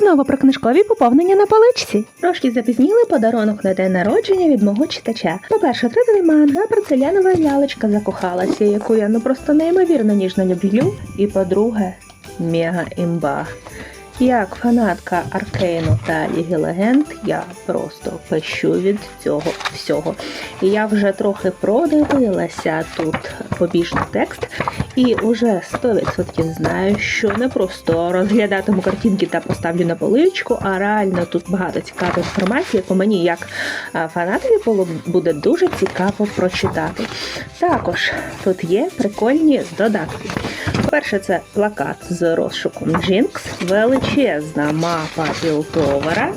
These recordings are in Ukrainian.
знову про книжкові поповнення на поличці. Трошки запізніли подарунок на день народження від мого читача. По-перше, тритовий манга «Порцелянова лялечка закохалася, яку я ну просто неймовірно ніжно люблю. І по-друге, мега імба. Як фанатка Аркейну та Ліги Легенд, я просто пещу від цього всього. І я вже трохи продивилася тут побіжний текст, і вже 100% знаю, що не просто розглядатиму картинки та поставлю на поличку, а реально тут багато цікавої інформації, яку мені як фанатові буде дуже цікаво прочитати. Також тут є прикольні додатки. Перше, це плакат з розшуком Джинкс, величезна мапа Білтовера,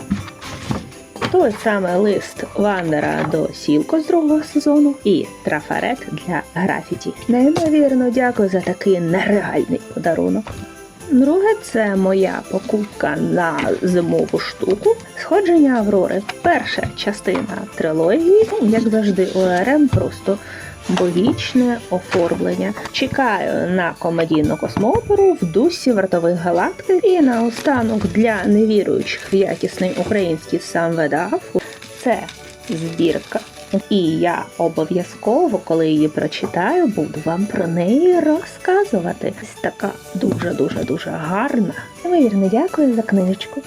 той самий лист Вандера до Сілко з другого сезону і трафарет для графіті. Неймовірно дякую за такий нереальний подарунок. Друге, це моя покупка на зимову штуку. Сходження Аврори. Перша частина трилогії, ну, як завжди, ОРМ просто богічне оформлення. Чекаю на комедійну космооперу в дусі вартових галактик. І наостанок для невіруючих в якісний український сам. Це збірка. І я обов'язково, коли її прочитаю, буду вам про неї розказувати. Ось така дуже дуже дуже гарна. Неймовірно дякую за книжечку.